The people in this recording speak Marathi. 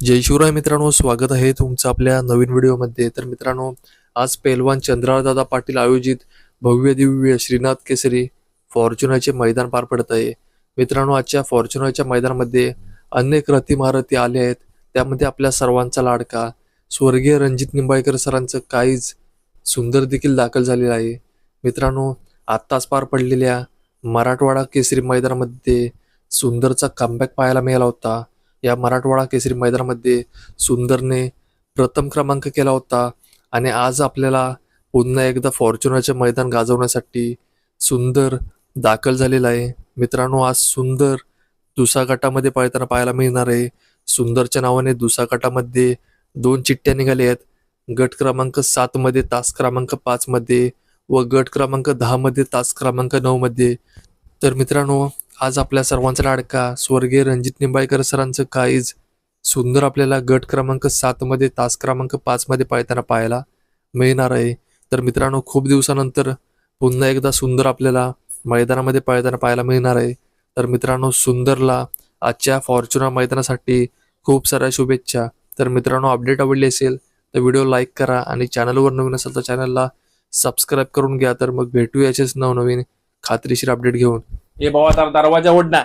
जय शिवराय मित्रांनो स्वागत आहे तुमचं आपल्या नवीन व्हिडिओमध्ये. तर मित्रांनो आज पेलवान चंद्रादादा पाटील आयोजित भव्य दिव्य श्रीनाथ केसरी फॉर्च्युनरचे मैदान पार पडत आहे. मित्रांनो आजच्या फॉर्च्युनरच्या मैदानामध्ये अनेक रथी महारथी आले आहेत. त्यामध्ये आपल्या सर्वांचा लाडका स्वर्गीय रणजित निंबाळकर सरांचं काहीच सुंदर देखील दाखल झालेलं आहे. मित्रांनो आत्ताच पार पडलेल्या मराठवाडा केसरी मैदानामध्ये सुंदरचा कमबॅक पाहायला मिळाला होता. या मराठवाडा केसरी मैदानामध्ये सुंदरने प्रथम क्रमांक केला होता आणि आज आपल्याला पुन्हा एकदा फॉर्च्युनरचे मैदान गाजवण्यासाठी सुंदर दाखल झालेला आहे. मित्रांनो आज सुंदर दुसा गटामध्ये पळताना पाहायला मिळणार आहे. सुंदरच्या नावाने दुसा गटामध्ये दोन चिठ्ठ्या निघाल्या आहेत. गट क्रमांक सातमध्ये तास क्रमांक पाचमध्ये व गट क्रमांक दहामध्ये तास क्रमांक नऊमध्ये तर मित्रांनो आज आपल्या सर्वांचा लाडका स्वर्गीय रणजित निंबाळकर सरांचं काहीच सुंदर आपल्याला गट क्रमांक सातमध्ये तास क्रमांक पाचमध्ये पाळताना पाहायला मिळणार आहे. तर मित्रांनो खूप दिवसानंतर पुन्हा एकदा सुंदर आपल्याला मैदानामध्ये पाळताना पाहायला मिळणार आहे. तर मित्रांनो सुंदरला आजच्या फॉर्च्युनर मैदानासाठी खूप साऱ्या शुभेच्छा. तर मित्रांनो अपडेट आवडली असेल तर व्हिडिओ लाईक करा आणि चॅनलवर नवीन असेल तर चॅनलला सबस्क्राईब करून घ्या. तर मग भेटू याचेच नवनवीन खात्रीशीर अपडेट घेऊन. ए बाबा तर दरवाजा ओढ ना.